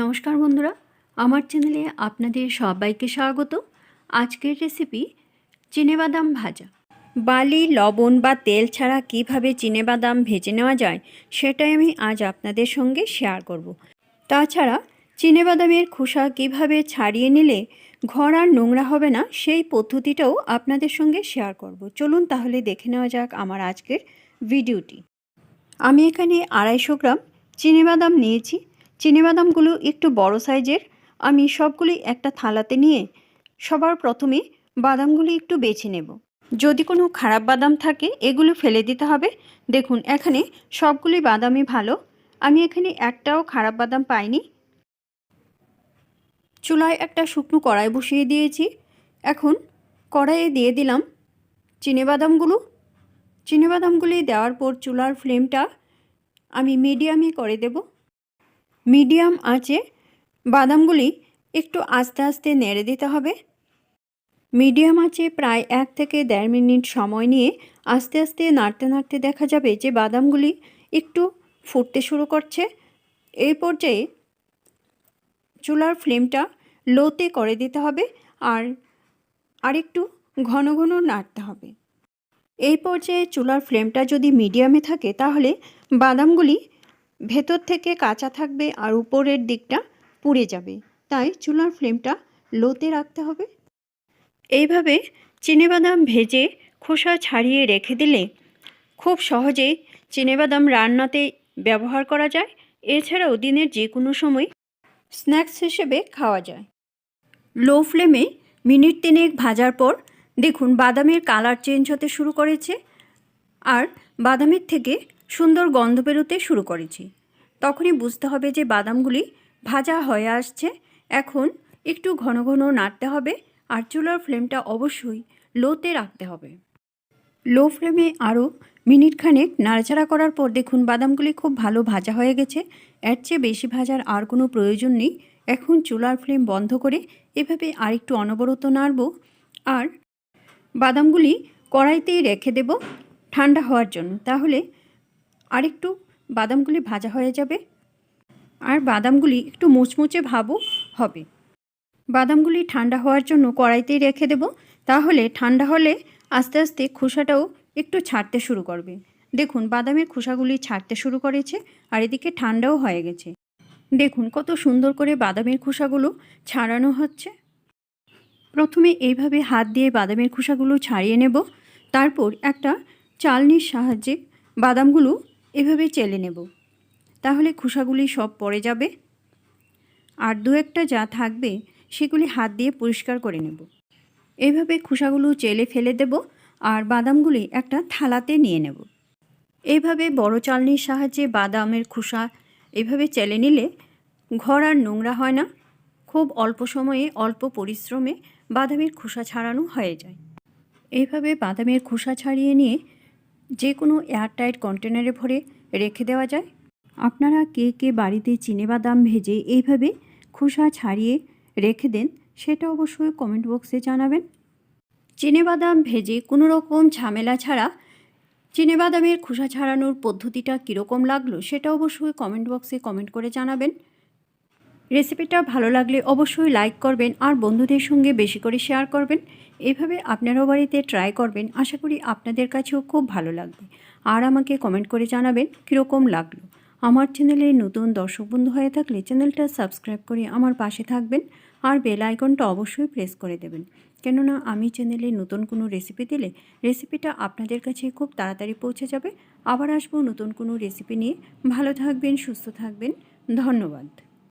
নমস্কার বন্ধুরা, আমার চ্যানেলে আপনাদের সবাইকে স্বাগত। আজকের রেসিপি চিনেবাদাম ভাজা। বালি, লবণ বা তেল ছাড়া কীভাবে চিনেবাদাম ভেজে নেওয়া যায়, সেটাই আমি আজ আপনাদের সঙ্গে শেয়ার করব। তাছাড়া চিনেবাদামের খোসা কীভাবে ছাড়িয়ে নিলে ঘর আর নোংরা হবে না, সেই পদ্ধতিটাও আপনাদের সঙ্গে শেয়ার করব। চলুন তাহলে দেখে নেওয়া যাক আমার আজকের ভিডিওটি আমি এখানে আড়াইশো গ্রাম চিনেবাদাম নিয়েছি। চিনেবাদামগুলো একটু বড় সাইজের, আমি সবগুলি একটা থালাতে নিয়ে সবার প্রথমে বাদামগুলি একটু বেছে নেব। যদি কোনো খারাপ বাদাম থাকে, এগুলো ফেলে দিতে হবে। দেখুন, এখানে সবগুলি বাদামই ভালো। আমি এখানে একটাও খারাপ বাদাম পাইনি। চুলায় একটা শুকনো কড়াই বসিয়ে দিয়েছি। এখন কড়াইয়ে দিয়ে দিলাম চিনেবাদামগুলো চিনেবাদামগুলি দেওয়ার পর চুলার ফ্লেমটা আমি মিডিয়ামে করে দেব। মিডিয়াম আঁচে বাদামগুলি একটু আস্তে আস্তে নেড়ে দিতে হবে। মিডিয়াম আঁচে প্রায় এক থেকে দেড় মিনিট সময় নিয়ে আস্তে আস্তে নাড়তে নাড়তে দেখা যাবে যে বাদামগুলি একটু ফুটতে শুরু করছে। এই পর্যায়ে চুলার ফ্লেমটা লোতে করে দিতে হবে আর আরেকটু ঘন ঘন নাড়তে হবে। এই পর্যায়ে চুলার ফ্লেমটা যদি মিডিয়ামে থাকে তাহলে বাদামগুলি ভেতর থেকে কাঁচা থাকবে আর উপরের দিকটা পুড়ে যাবে। তাই চুলার ফ্লেমটা লোতে রাখতে হবে। এইভাবে চিনেবাদাম ভেজে খোসা ছাড়িয়ে রেখে দিলে খুব সহজেই চিনেবাদাম রান্নাতে ব্যবহার করা যায়। এছাড়াও দিনের যে কোনো সময় স্ন্যাক্স হিসেবে খাওয়া যায়। লো ফ্লেমে মিনিট তিনেক ভাজার পর দেখুন বাদামের কালার চেঞ্জ হতে শুরু করেছে। আর বাদামের থেকে সুন্দর গন্ধ বেরোতে শুরু করেছি। তখনই বুঝতে হবে যে বাদামগুলি ভাজা হয়ে আসছে। এখন একটু ঘন ঘন নাড়তে হবে আর চুলার ফ্লেমটা অবশ্যই লোতে রাখতে হবে। লো ফ্লেমে আরও মিনিট খানেক নাড়াচাড়া করার পর দেখুন বাদামগুলি খুব ভালো ভাজা হয়ে গেছে। এর চেয়ে বেশি ভাজার আর কোনো প্রয়োজন নেই। এখন চুলার ফ্লেম বন্ধ করে এভাবে আরেকটু অনবরত নাড়ব আর বাদামগুলি কড়াইতেই রেখে দেব ঠান্ডা হওয়ার জন্য। তাহলে আরেকটু বাদামগুলি ভাজা হয়ে যাবে। আর বাদামগুলি একটু মুচমুচে ভাবও হবে। বাদামগুলি ঠান্ডা হওয়ার জন্য কড়াইতেই রেখে দেব। তাহলে ঠান্ডা হলে আস্তে আস্তে খোসাটাও একটু ছাড়তে শুরু করবে। দেখুন, বাদামের খোসাগুলি ছাড়তে শুরু করেছে আর এদিকে ঠান্ডাও হয়ে গেছে। দেখুন, কত সুন্দর করে বাদামের খোসাগুলো ছাড়ানো হচ্ছে। প্রথমে এইভাবে হাত দিয়ে বাদামের খোসাগুলো ছাড়িয়ে নেব। তারপর একটা চালনির সাহায্যে বাদামগুলো এভাবে চেলে নেব। তাহলে খোসাগুলি সব পড়ে যাবে? আর দু একটা যা থাকবে, সেগুলি হাত দিয়ে পরিষ্কার করে নেব। এইভাবে খোসাগুলো চেলে ফেলে দেব আর বাদামগুলি একটা থালাতে নিয়ে নেব। এইভাবে বড় চালনির সাহায্যে বাদামের খোসা এভাবে চেলে নিলে ঘর আর নোংরা হয় না। খুব অল্প সময়ে, অল্প পরিশ্রমে বাদামের খোসা ছাড়ানো হয়ে যায়। এইভাবে বাদামের খোসা ছাড়িয়ে নিয়ে যে কোনো এয়ারটাইট কন্টেনারে ভরে রেখে দেওয়া যায়। আপনারা কে কে বাড়িতে বাদাম ভেজে এইভাবে খোসা ছাড়িয়ে রেখে দেন, সেটা অবশ্যই কমেন্ট বক্সে জানাবেন। বাদাম ভেজে কোনো রকম ঝামেলা ছাড়া বাদামের খোসা ছাড়ানোর পদ্ধতিটা কীরকম লাগল সেটা অবশ্যই কমেন্ট বক্সে কমেন্ট করে জানাবেন। রেসিপিটা ভালো লাগলে অবশ্যই লাইক করবেন আর বন্ধুদের সঙ্গে বেশি করে শেয়ার করবেন। এভাবে আপনারাও বাড়িতে ট্রাই করবেন। আশা করি আপনাদের কাছেও খুব ভালো লাগবে। আর আমাকে কমেন্ট করে জানাবেন কীরকম লাগল। আমার চ্যানেলে নতুন দর্শক বন্ধু হয়ে থাকলে চ্যানেলটা সাবস্ক্রাইব করে আমার পাশে থাকবেন আর বেল আইকনটা অবশ্যই প্রেস করে দেবেন। কেননা আমি চ্যানেলে নতুন কোনো রেসিপি দিলে রেসিপিটা আপনাদের কাছে খুব তাড়াতাড়ি পৌঁছে যাবে। আবার আসব নতুন কোনো রেসিপি নিয়ে। ভালো থাকবেন, সুস্থ থাকবেন। ধন্যবাদ।